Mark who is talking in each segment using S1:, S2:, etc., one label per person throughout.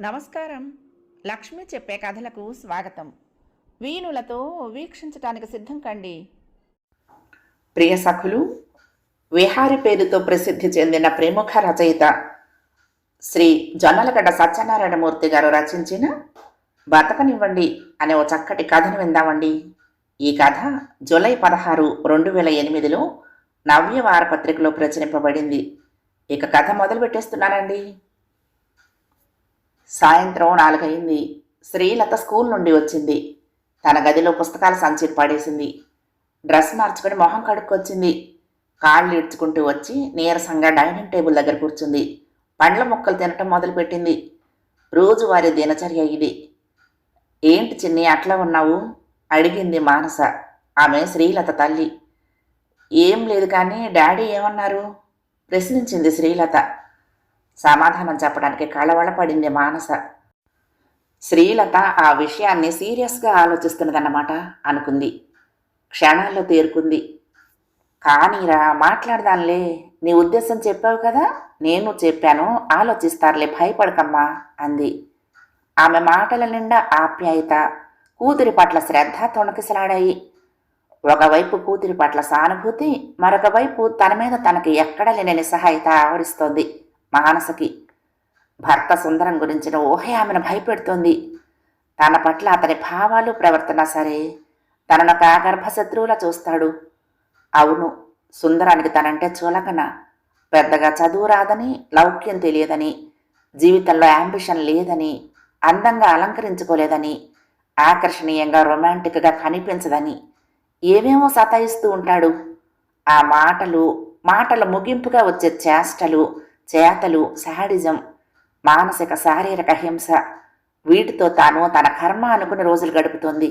S1: నమస్కారం. లక్ష్మి చెప్పే కథలకు స్వాగతం. వీణులతో వీక్షించటానికి సిద్ధం కండి. ప్రియ సఖులు విహారి పేరుతో ప్రసిద్ధి చెందిన ప్రముఖ రచయిత శ్రీ జొన్నలగడ్డ సత్యనారాయణమూర్తి గారు రచించిన బతకనివ్వండి అనే ఓ చక్కటి కథను విందామండి. ఈ కథ జూలై పదహారు రెండు వేల ఎనిమిదిలో నవ్య వారపత్రికలో ప్రచురింపబడింది. ఇక కథ మొదలు పెట్టేస్తున్నానండి సాయంత్రం నాలుగయింది. శ్రీలత స్కూల్ నుండి వచ్చింది. తన గదిలో పుస్తకాల సంచిని పడేసింది. డ్రెస్ మార్చుకొని మొహం కడుక్కొచ్చింది. కాళ్ళు ఇడ్చుకుంటూ వచ్చి నీరసంగా డైనింగ్ టేబుల్ దగ్గర కూర్చుంది. పండ్ల ముక్కలు తినటం మొదలుపెట్టింది. రోజువారి దినచర్య ఇది. ఏంటి చిన్ని అట్లా ఉన్నావు? అడిగింది మానస. ఆమె శ్రీలత తల్లి. ఏం లేదు కానీ డాడీ ఏమన్నారు? ప్రశ్నించింది శ్రీలత. సమాధానం చెప్పడానికి కళవళపడింది మానస. శ్రీలత ఆ విషయాన్ని సీరియస్గా ఆలోచిస్తున్నదన్నమాట అనుకుంది. క్షణాల్లో తేరుకుంది. కానీరా మాట్లాడదానులే నీ ఉద్దేశం చెప్పావు కదా? నేను చెప్పాను. ఆలోచిస్తారులే భయపడకమ్మా అంది. ఆమె మాటల నిండా ఆప్యాయత కూతురి పట్ల శ్రద్ధ తొణకిసలాడాయి. ఒకవైపు కూతురి పట్ల సానుభూతి మరొక వైపు తన మీద తనకి ఎక్కడ లేని నిస్సహాయత ఆవరిస్తోంది మానసకి. భర్త సుందరం గురించిన ఊహే ఆమెను భయపెడుతోంది. తన పట్ల అతని భావాలు ప్రవర్తన సరే తనను కాగర్భ శత్రువులా చూస్తాడు. అవును సుందరానికి తనంటే చులకన పెద్దగా చదువు రాదని లౌక్యం తెలియదని జీవితంలో యాంబిషన్ లేదని అందంగా అలంకరించుకోలేదని ఆకర్షణీయంగా రొమాంటిక్గా కనిపించదని ఏమేమో సతాయిస్తూ ఉంటాడు? ఆ మాటలు మాటల ముగింపుగా వచ్చే చేష్టలు చేతలు సహడిజం మానసిక శారీరక హింస వీటితో తాను తన కర్మ అనుకుని రోజులు గడుపుతోంది.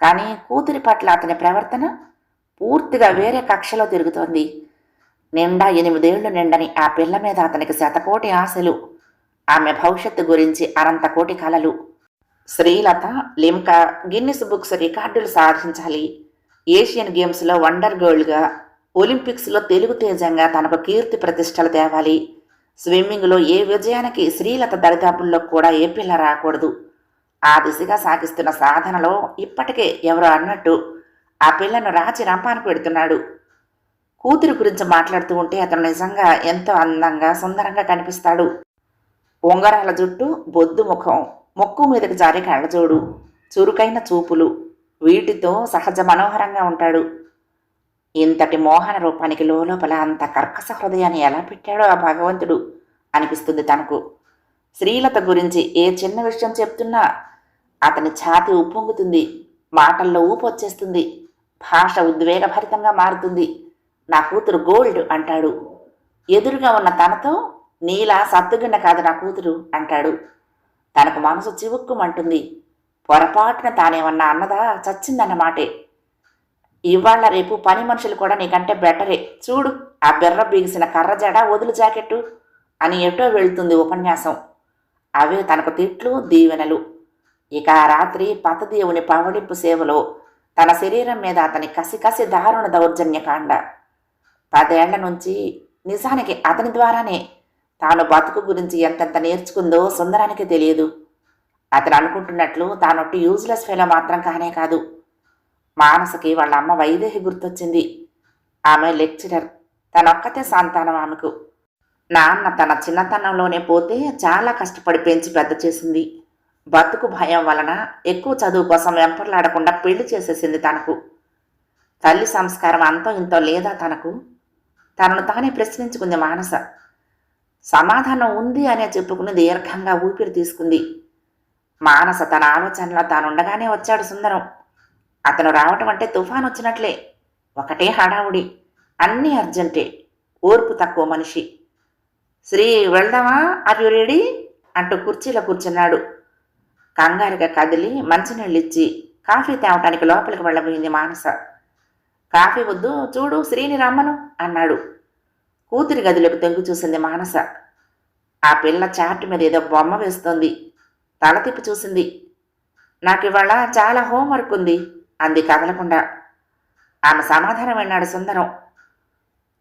S1: కానీ కూతురి పట్ల అతని ప్రవర్తన పూర్తిగా వేరే కక్షలో తిరుగుతోంది. నిండా ఎనిమిదేళ్ళు నిండని ఆ పిల్ల మీద అతనికి శతకోటి ఆశలు ఆమె భవిష్యత్తు గురించి అనంత కోటి కలలు. శ్రీలత లింకా గిన్నిస్ బుక్స్ రికార్డులు సాధించాలి. ఏషియన్ గేమ్స్లో వండర్ గర్ల్గా ఒలింపిక్స్లో తెలుగు తేజంగా తనకు కీర్తి ప్రతిష్టలు తేవాలి. స్విమ్మింగ్లో ఏ విజయానికి శ్రీలత దరిదాపుల్లో కూడా ఏ పిల్ల రాకూడదు. ఆ దిశగా సాగిస్తున్న సాధనలో ఇప్పటికే ఎవరో అన్నట్టు ఆ పిల్లను రాచి రంపాను పెడుతున్నాడు. కూతురు గురించి మాట్లాడుతూ ఉంటే అతను నిజంగా ఎంతో అందంగా సుందరంగా కనిపిస్తాడు. ఉంగరాల జుట్టు బొద్దు ముఖం ముక్కు మీదకి జారి కళ్ళజోడు చురుకైన చూపులు వీటితో సహజ మనోహరంగా ఉంటాడు. ఇంతటి మోహన రూపానికి లోపల అంత కర్కశ హృదయాన్ని ఎలా పెట్టాడో ఆ భగవంతుడు అనిపిస్తుంది తనకు. శ్రీలత గురించి ఏ చిన్న విషయం చెప్తున్నా అతని ఛాతి ఉప్పొంగుతుంది మాటల్లో ఊపు వచ్చేస్తుంది భాష ఉద్వేగభరితంగా మారుతుంది. నా కూతురు గోల్డ్ అంటాడు. ఎదురుగా ఉన్న తనతో నీలా సత్తుగిన్న కాదు నా కూతురు అంటాడు. తనకు మనసు చివుక్కుమంటుంది. పొరపాటున తానేమన్నా అన్నదా? చచ్చిందన్నమాటే ఇవాళ రేపు పని మనుషులు కూడా నీకంటే బెటరే. చూడు ఆ బెర్ర బిగిసిన కర్ర జడ వదులు జాకెట్టు అని ఎటో వెళ్తుంది ఉపన్యాసం. అవే తనకు తిట్లు దీవెనలు. ఇక ఆ రాత్రి పతదేవుని పవడింపు సేవలో తన శరీరం మీద అతని కసి కసి దారుణ దౌర్జన్యకాండ. పదేళ్ళ నుంచి నిజానికి అతని ద్వారానే తాను బతుకు గురించి ఎంతెంత నేర్చుకుందో సుందరానికి తెలియదు. అతను అనుకుంటున్నట్లు తానొట్టి యూజ్లెస్ ఫెలో మాత్రం కానే కాదు. మానసకి వాళ్ళ అమ్మ వైదేహి గుర్తొచ్చింది. ఆమె లెక్చరర్ తనొక్కతే సంతానం ఆమెకు. నాన్న తన చిన్నతనంలోనే పోతే చాలా కష్టపడి పెంచి పెద్ద చేసింది. బతుకు భయం వలన ఎక్కువ చదువు కోసం వెంపర్లాడకుండా పెళ్ళి చేసేసింది తనకు. తల్లి సంస్కారం అంతో ఇంతో లేదా తనకు? తనను తానే ప్రశ్నించుకుంది మానస. సమాధానం ఉంది అనే చెప్పుకుని దీర్ఘంగా ఊపిరి తీసుకుంది. మానస తన ఆలోచనలో తానుండగానే వచ్చాడు సుందరం. అతను రావటం అంటే తుఫాన్ వచ్చినట్లే ఒకటే హడావుడి. అన్నీ అర్జెంటే. ఓర్పు తక్కువ మనిషి. శ్రీ వెళ్దామా? Are you ready? అంటూ కుర్చీలో కూర్చున్నాడు. కంగారుగా కదిలి మంచినీళ్ళిచ్చి కాఫీ తేవటానికి లోపలికి వెళ్ళబోయింది మానస. కాఫీ వద్దు చూడు శ్రీని రమ్మను అన్నాడు. కూతురి గదిలోకి తొంగి చూసింది మానస. ఆ పిల్ల చాటు మీద ఏదో బొమ్మ వేస్తోంది. తల తిప్పి చూసింది. నాకు ఇవాళ చాలా హోంవర్క్ ఉంది. అంది కదలకుండా. ఆమె సమాధానం విన్నాడు సుందరం.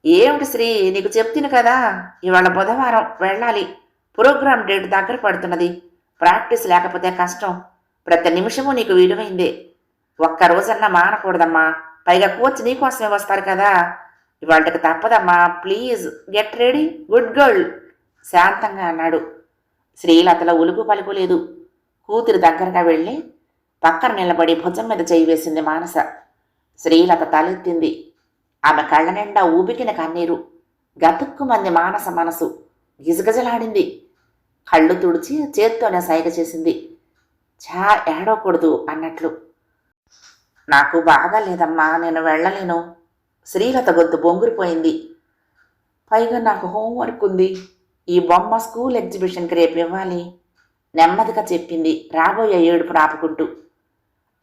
S1: ఏమిటి శ్రీ నీకు చెప్తిను కదా. ఇవాళ బుధవారం వెళ్ళాలి. ప్రోగ్రామ్ డేట్ దగ్గర పడుతున్నది. ప్రాక్టీస్ లేకపోతే కష్టం. ప్రతి నిమిషము నీకు విలువైందే. ఒక్క రోజన్నా మానకూడదమ్మా. పైగా కోచ్ నీకోసమే వస్తారు కదా. ఇవాళకి తప్పదమ్మా. Please get ready. Good girl. శాంతంగా అన్నాడు. శ్రీలతలో ఉలుకు పలుకు లేదు. కూతురి దగ్గరగా వెళ్ళి పక్కన నిలబడి భుజం మీద చేయి వేసింది మానస. శ్రీలత తలెత్తింది. ఆమె కళ్ళ నిండా ఊబికిన కన్నీరు. గతుక్కుమంది మానస మనసు. గిజగజలాడింది. కళ్ళు తుడిచి చేత్తోనే సైగ చేసింది. చా ఏడవకూడదు అన్నట్లు. నాకు బాగా లేదమ్మా నేను వెళ్ళలేను. శ్రీలత గొంతు బొంగురిపోయింది. పైగా నాకు హోంవర్క్ ఉంది. ఈ బొమ్మ స్కూల్ ఎగ్జిబిషన్కి రేపు ఇవ్వాలి. నెమ్మదిగా చెప్పింది రాబోయే ఏడుపు రాపుకుంటూ.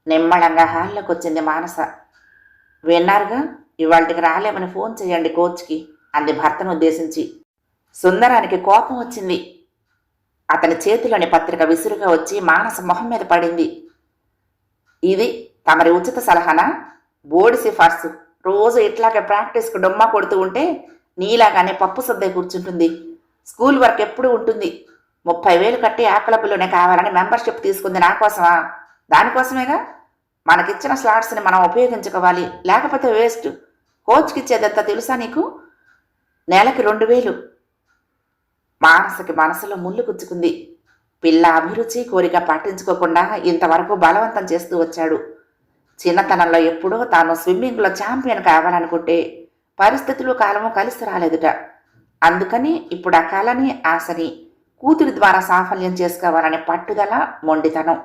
S1: నిమ్మళంగా హాల్లోకి వచ్చింది మానస. విన్నారుగా? ఇవాళకి రాలేమని ఫోన్ చేయండి కోచ్కి అంది భర్తను ఉద్దేశించి. సుందరానికి కోపం వచ్చింది. అతని చేతిలోని పత్రిక విసురుగా వచ్చి మానస మొహం మీద పడింది. ఇది తమరి ఉచిత సలహానా? బోడి సిఫార్సు. రోజు ఇట్లాగే ప్రాక్టీస్కు డొమ్మ కొడుతూ ఉంటే నీలాగానే పప్పు సద్దై కూర్చుంటుంది. స్కూల్ వర్క్ ఎప్పుడు ఉంటుంది? ముప్పై వేలు కట్టి ఆ క్లబ్లోనే కావాలని మెంబర్షిప్ తీసుకుంది నా కోసమా? దానికోసమేగా మనకిచ్చిన స్లాట్స్ని మనం ఉపయోగించుకోవాలి. లేకపోతే వేస్ట్. కోచ్కి ఇచ్చేదంతా తెలుసా నీకు? నెలకి రెండు వేలు. మానసకి మనసులో ముళ్ళు గుచ్చుకుంది. పిల్ల అభిరుచి కోరిక పట్టించుకోకుండా ఇంతవరకు బలవంతం చేస్తూ వచ్చాడు. చిన్నతనంలో ఎప్పుడో తాను స్విమ్మింగ్లో ఛాంపియన్ కావాలనుకుంటే పరిస్థితులు కాలము కలిసి రాలేదుట. అందుకని ఇప్పుడు ఆ కళని ఆశని కూతురి ద్వారా సాఫల్యం చేసుకోవాలనే పట్టుదల మొండితనం.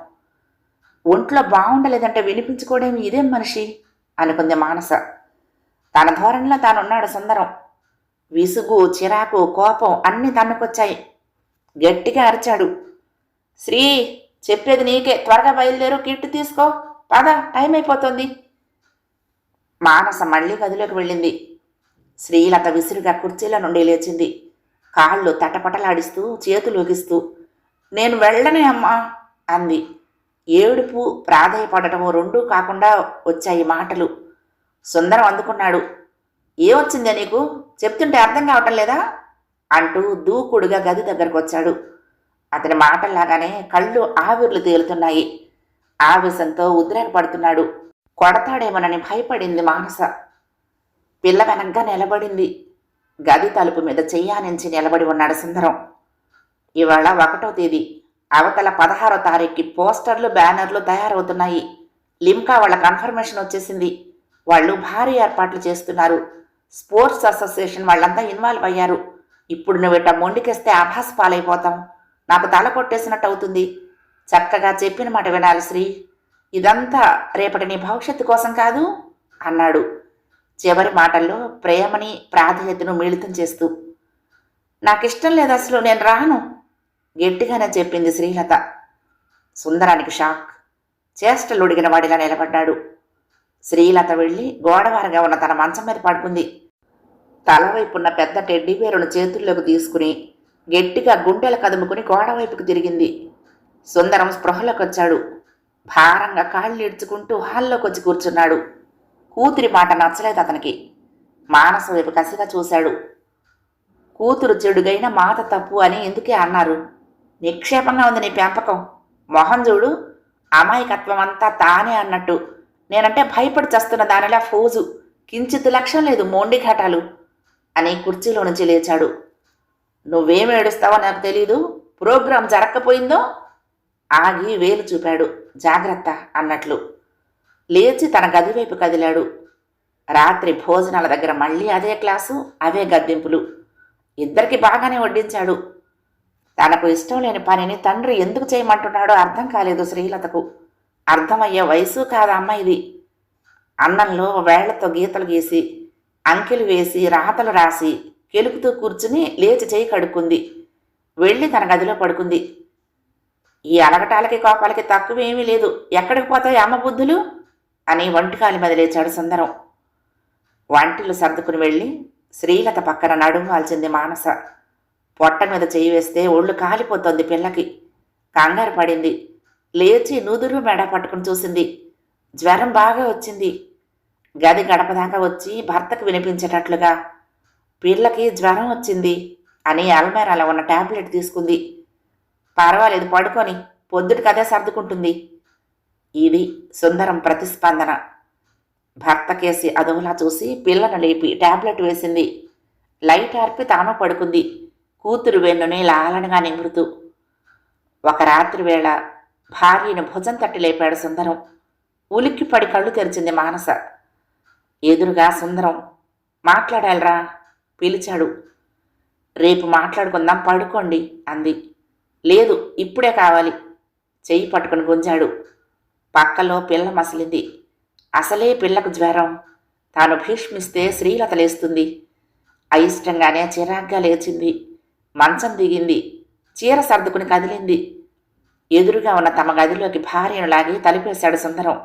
S1: ఒంట్లో బాగుండలేదంటే వినిపించుకోవడం ఇదేం మనిషి? అనుకుంది మానస. తన ధోరణిలో తానున్నాడు సుందరం. విసుగు చిరాకు కోపం అన్నీ తన్నుకొచ్చాయి. గట్టిగా అరిచాడు. శ్రీ చెప్పేది నీకే. త్వరగా బయలుదేరు కిట్టు తీసుకో. పద టైం అయిపోతుంది. మానస మళ్ళీ గదిలోకి వెళ్ళింది. శ్రీలత విసురుగా కుర్చీల నుండి లేచింది. కాళ్ళు తటపటలాడిస్తూ చేతులు ఊగిస్తూ నేను వెళ్ళనే అమ్మా అంది. ఏడుపు ప్రాధాయపడటము రెండూ కాకుండా వచ్చాయి మాటలు. సుందరం అందుకున్నాడు. ఏమొచ్చిందే నీకు? చెప్తుంటే అర్థం కావటం లేదా? అంటూ దూకుడుగా గది దగ్గరకు వచ్చాడు అతని మాటల్లాగానే కళ్ళు ఆవిర్లు తేలుతున్నాయి. ఆవేశంతో ఉద్రేకపడుతున్నాడు. కొడతాడేమోనని భయపడింది మానస. పిల్ల వెనగ్గా నిలబడింది. గది తలుపు మీద చెయ్యానించి నిలబడి ఉన్నాడు సుందరం ఇవాళ ఒకటో తేదీ. అవతల పదహారో తారీఖుకి పోస్టర్లు బ్యానర్లు తయారవుతున్నాయి. లిమ్కా వాళ్ళ కన్ఫర్మేషన్ వచ్చేసింది. వాళ్ళు భారీ ఏర్పాట్లు చేస్తున్నారు. స్పోర్ట్స్ అసోసియేషన్ వాళ్ళంతా ఇన్వాల్వ్ అయ్యారు. ఇప్పుడు నువ్వు ఇట్ట మొండికేస్తే ఆభాస్ పాలైపోతాం. నాకు తల కొట్టేసినట్టు అవుతుంది. చక్కగా చెప్పిన మాట వినాలి శ్రీ. ఇదంతా రేపటి నీ భవిష్యత్తు కోసం కాదు అన్నాడు. చివరి మాటల్లో ప్రేమని ప్రాధాన్యతను మిళితం చేస్తూ నాకిష్టం లేదు అసలు నేను రాను గట్టిగానే చెప్పింది శ్రీలత. సుందరానికి షాక్. చేష్టలుడిగిన వాడిలా నిలబడ్డాడు. శ్రీలత వెళ్ళి గోడవారగా ఉన్న తన మంచం మీద పడుకుంది. తల వైపున్న పెద్ద టెడ్డీ పేరును చేతుల్లోకి తీసుకుని గట్టిగా గుండెలు కదుముకుని గోడవైపుకు తిరిగింది. సుందరం స్పృహలోకి వచ్చాడు భారంగా కాళ్ళు ఇడ్చుకుంటూ హాల్లోకి వచ్చి కూర్చున్నాడు. కూతురి మాట నచ్చలేదు అతనికి. మానస వైపు కసిగా చూశాడు. కూతురు చెడుగైన మాత తప్పు అని ఎందుకే అన్నారు? నిక్షేపంగా ఉంది నీ పెంపకం. మొహం చూడు. అమాయకత్వం అంతా తానే అన్నట్టు. నేనంటే భయపడి చస్తున్న దానిలా ఫోజు. కించిత్ లక్ష్యం లేదు మోండి ఘటాలు అని కుర్చీలో నుంచి లేచాడు. నువ్వేం ఏడుస్తావో నాకు తెలీదు. ప్రోగ్రాం జరగకపోయిందో ఆగి వేలు చూపాడు. జాగ్రత్త అన్నట్లు. లేచి తన గది వైపు కదిలాడు. రాత్రి భోజనాల దగ్గర మళ్ళీ అదే క్లాసు అవే గద్దింపులు. ఇద్దరికి బాగానే వడ్డించాడు. తనకు ఇష్టం లేని పనిని తండ్రి ఎందుకు చేయమంటున్నాడో అర్థం కాలేదు శ్రీలతకు. అర్థమయ్యే వయసు కాదా ఇది? అన్నంలో వేళ్ళతో గీతలు గీసి అంకెలు వేసి రాతలు రాసి కెలుకుతూ కూర్చుని లేచి చేయి కడుక్కుంది. వెళ్ళి తన గదిలో పడుకుంది. ఈ అలగటాలకి కోపాలకి తక్కువేమీ లేదు. ఎక్కడికి పోతాయి అమ్మ బుద్ధులు? అని వంటకాలి మీద లేచాడు సుందరం. వంటిలు సర్దుకుని వెళ్ళి శ్రీలత పక్కన నడుము వాల్చింది మానస. పొట్ట మీద చేయి వేస్తే ఒళ్ళు కాలిపోతోంది పిల్లకి. కంగారు పడింది. లేచి నూదురు మెడ పట్టుకుని చూసింది. జ్వరం బాగా వచ్చింది. గది గడప దాకా వచ్చి భర్తకు వినిపించేటట్లుగా. పిల్లకి జ్వరం వచ్చింది అని అల్మేరాలో ఉన్న టాబ్లెట్ తీసుకుంది. పర్వాలేదు పడుకొని పొద్దుటికి అదే సర్దుకుంటుంది. ఇది సుందరం ప్రతిస్పందన. భర్త కేసి అదోలా చూసి పిల్లను లేపి ట్యాబ్లెట్ వేసింది. లైట్ ఆర్పి తాను పడుకుంది. కూతురు వెన్నుని లాలనగా నిమురుతూ. ఒక రాత్రి వేళ భార్యను భుజం తట్టి లేపాడు సుందరం. ఉలిక్కిపడి కళ్ళు తెరిచింది మానస. ఎదురుగా సుందరం మాట్లాడాలిరా? పిలిచాడు. రేపు మాట్లాడుకుందాం పడుకోండి అంది. లేదు ఇప్పుడే కావాలి చెయ్యి పట్టుకుని గుంజాడు. పక్కలో పిల్ల మసిలింది. అసలే పిల్లకు జ్వరం. తాను భీష్మిస్తే శ్రీలత లేస్తుంది. అయిష్టంగానే చిరాగ్గా లేచింది. మంచం దిగింది. చీర సర్దుకుని కదిలింది. ఎదురుగా ఉన్న తమ గదిలోకి భార్యను లాగి తలిపేశాడు సుందరం.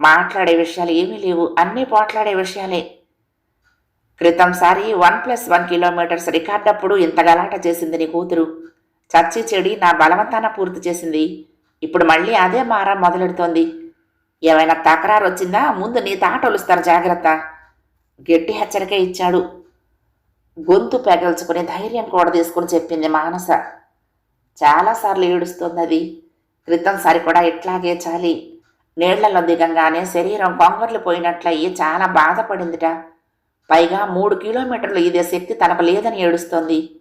S1: మాట్లాడే విషయాలు ఏమీ లేవు. అన్నీ పోట్లాడే విషయాలే. క్రితంసారి వన్ ప్లస్ వన్ కిలోమీటర్స్ రికార్డప్పుడు ఇంత గలాట చేసింది నీ కూతురు. చచ్చి చెడి నా బలవంతాన పూర్తి చేసింది. ఇప్పుడు మళ్ళీ అదే మారా మొదలెడుతోంది. ఏమైనా తకరారు వచ్చిందా ముందు నీ తాటొలుస్తారు జాగ్రత్త. గట్టి హెచ్చరిక ఇచ్చాడు. గొంతు పెగల్చుకుని ధైర్యం కూడా తీసుకుని చెప్పింది మానస. చాలాసార్లు ఏడుస్తుంది అది క్రితం సారి కూడా ఇట్లాగే చాలి. నీళ్ళలో దిగంగానే శరీరం కొంగర్లు పోయినట్లయి చాలా బాధపడిందిట. పైగా మూడు కిలోమీటర్లు ఇదే శక్తి తనకు లేదని ఏడుస్తోంది.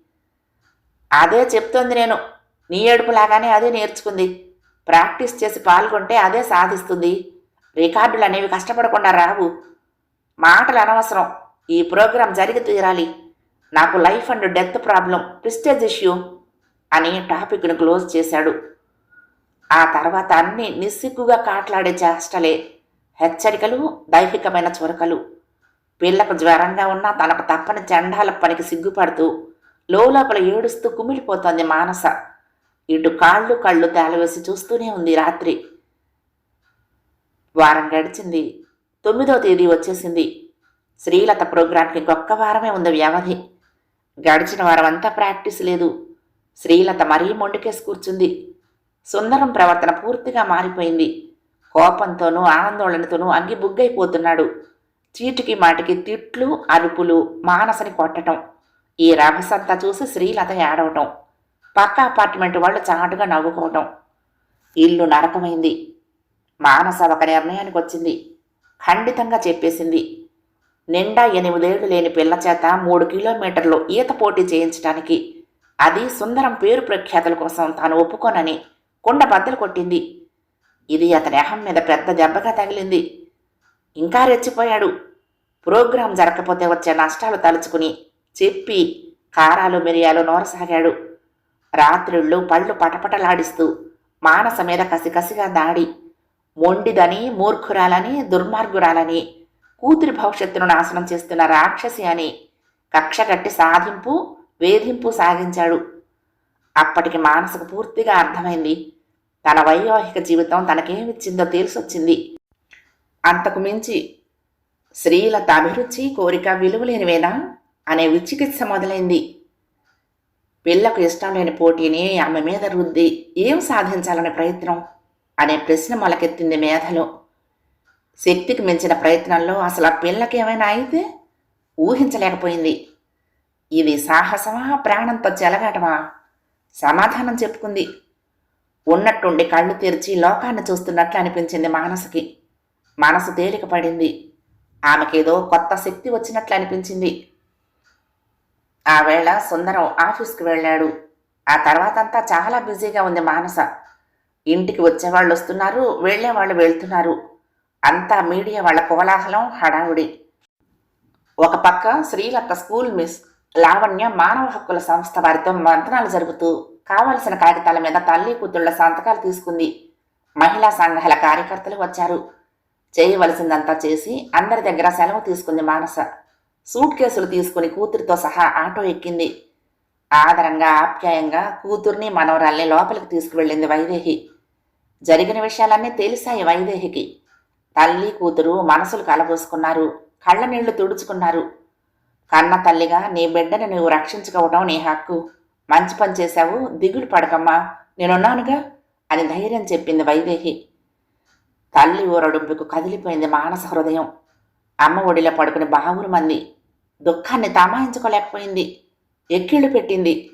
S1: అదే చెప్తోంది నేను. నీ ఏడుపులాగానే అదే నేర్చుకుంది. ప్రాక్టీస్ చేసి పాల్గొంటే అదే సాధిస్తుంది. రికార్డులు అనేవి కష్టపడకుండా రావు. మాటలు అనవసరం. ఈ ప్రోగ్రాం జరిగి తీరాలి. నాకు life and death problem prestige issue అని టాపిక్ను క్లోజ్ చేశాడు. ఆ తర్వాత అన్ని నిస్సిగ్గుగా కాట్లాడే చేష్టలే. హెచ్చరికలు దైహికమైన చొరకలు. పిల్లకు జ్వరంగా ఉన్నా తనకు తప్పని చండాల పనికి సిగ్గుపడుతూ లోపల ఏడుస్తూ కుమిలిపోతోంది మానస. ఇటు కాళ్ళు కళ్ళు తేలవేసి చూస్తూనే ఉంది రాత్రి. వారం గడిచింది. తొమ్మిదో తేదీ వచ్చేసింది. శ్రీలత ప్రోగ్రాంకి ఇంకొక్క వారమే ఉంది వ్యవధి. గడిచిన వారం అంతా ప్రాక్టీస్ లేదు. శ్రీలత మరీ మొండికేసి కూర్చుంది. సుందరం ప్రవర్తన పూర్తిగా మారిపోయింది. కోపంతోనూ ఆందోళనతోనూ అంగి బుగ్గైపోతున్నాడు. చీటికి మాటికి తిట్లు అరుపులు మానసని కొట్టటం. ఈ రభసంతా చూసి శ్రీలత ఏడవటం. పక్క అపార్ట్మెంట్ వాళ్ళు చాటుగా నవ్వుకోవటం. ఇల్లు నరకమైంది. మానస ఒక నిర్ణయానికి వచ్చింది. ఖండితంగా చెప్పేసింది. నిండా ఎనిమిదేళ్ళు లేని పిల్ల చేత మూడు కిలోమీటర్లు ఈత పోటీ చేయించటానికి. అది సుందరం పేరు ప్రఖ్యాతుల కోసం తాను ఒప్పుకోనని కుండ బద్దలు కొట్టింది. ఇది అతని అహం మీద పెద్ద దెబ్బగా తగిలింది. ఇంకా రెచ్చిపోయాడు. ప్రోగ్రాం జరగకపోతే వచ్చే నష్టాలు తలుచుకుని చెప్పి కారాలు మిరియాలు నోరసాగాడు. రాత్రిళ్ళు పళ్ళు పటపటలాడిస్తూ మానస మీద కసికసిగా దాడి. మొండిదని మూర్ఖురాలని దుర్మార్గురాలని కూతురి భవిష్యత్తును నాశనం చేస్తున్న రాక్షసి అని కక్షగట్టి సాధింపు వేధింపు సాగించాడు. అప్పటికి మానసకు పూర్తిగా అర్థమైంది. తన వైవాహిక జీవితం తనకేమిచ్చిందో తెలిసొచ్చింది. అంతకు మించి స్త్రీలత అభిరుచి కోరిక విలువలేనివేనా అనే విచికిత్స మొదలైంది. పిల్లకు ఇష్టం లేని పోటీని ఆమె మీద రుద్ది ఏం సాధించాలనే ప్రయత్నం? అనే ప్రశ్న మొలకెత్తింది మేధలో. శక్తికి మించిన ప్రయత్నంలో అసలు ఆ పిల్లకి ఏమైనా అయితే ఊహించలేకపోయింది. ఇది సాహసమా ప్రాణంతో చెలగాటమా? సమాధానం చెప్పుకుంది. ఉన్నట్టుండి కళ్ళు తెరిచి లోకాన్ని చూస్తున్నట్లు అనిపించింది మానసుకి. మనసు తేలిక పడింది. ఆమెకేదో కొత్త శక్తి వచ్చినట్లు అనిపించింది. ఆ వేళ సుందరం ఆఫీస్కి వెళ్ళాడు. ఆ తర్వాతంతా చాలా బిజీగా ఉంది మానస. ఇంటికి వచ్చేవాళ్ళు వస్తున్నారు వెళ్ళేవాళ్ళు వెళ్తున్నారు. అంతా మీడియా వాళ్ళ కోలాహలం హడావుడి. ఒక పక్క శ్రీలత స్కూల్ మిస్ లావణ్య మానవ హక్కుల సంస్థ వారితో మంతనాలు జరుపుతూ కావలసిన కాగితాల మీద తల్లి కూతుళ్ళ సంతకాలు తీసుకుంది. మహిళా సంఘాల కార్యకర్తలు వచ్చారు. చేయవలసిందంతా చేసి అందరి దగ్గర సెలవు తీసుకుంది మానస. సూట్ కేసులు తీసుకుని కూతురితో సహా ఆటో ఎక్కింది. ఆదరంగా ఆప్యాయంగా కూతుర్ని మనవరాల్ని లోపలికి తీసుకువెళ్ళింది వైదేహి. జరిగిన విషయాలన్నీ తెలిసాయి వైదేహికి. తల్లి కూతురు మనసులు కలబోసుకున్నారు కళ్ళ నీళ్ళు తుడుచుకున్నారు. కన్న తల్లిగా నీ బిడ్డను నువ్వు రక్షించుకోవటం నీ హక్కు. మంచి పని చేశావు దిగులు పడకమ్మా నేనున్నానుగా? అని ధైర్యం చెప్పింది వైదేహి. తల్లి ఊరడుంపుకు కదిలిపోయింది మానస హృదయం. అమ్మ ఒడిలో పడుకుని బావురు మంది దుఃఖాన్ని తమాయించుకోలేకపోయింది ఎక్కిళ్ళు పెట్టింది.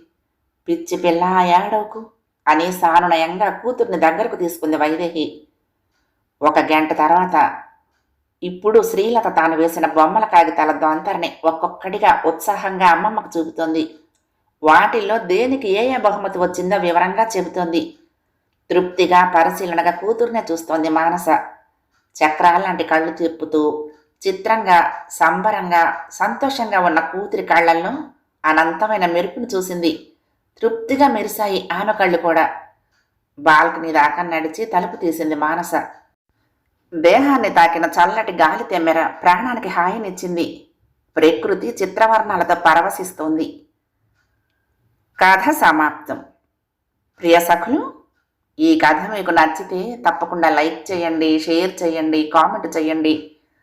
S1: పిచ్చి పిల్ల ఏడవకు. అని సానునయంగా కూతుర్ని దగ్గరకు తీసుకుంది వైదేహి. ఒక గంట తర్వాత ఇప్పుడు శ్రీలత తాను వేసిన బొమ్మల కాగితాల దొంతరని ఒక్కొక్కటిగా ఉత్సాహంగా అమ్మమ్మకు చూపుతోంది. వాటిల్లో దేనికి ఏ ఏ బహుమతి వచ్చిందో వివరంగా చెబుతోంది. తృప్తిగా పరిశీలనగా కూతుర్నే చూస్తోంది మానస. చక్రాలాంటి కళ్ళు తిప్పుతూ చిత్రంగా సంబరంగా సంతోషంగా ఉన్న కూతురి కళ్ళల్లో అనంతమైన మెరుపును చూసింది. తృప్తిగా మెరిశాయి ఆమె కళ్ళు కూడా. బాల్కనీ దాకా నడిచి తలుపు తీసింది మానస. దేహాన్ని తాకిన చల్లటి గాలి తెమ్మెర ప్రాణానికి హాయినిచ్చింది. ప్రకృతి చిత్రవర్ణాలతో పరవశిస్తోంది. కథ సమాప్తం. ప్రియ సఖులు ఈ కథ మీకు నచ్చితే తప్పకుండా లైక్ చేయండి షేర్ చేయండి కామెంట్ చేయండి.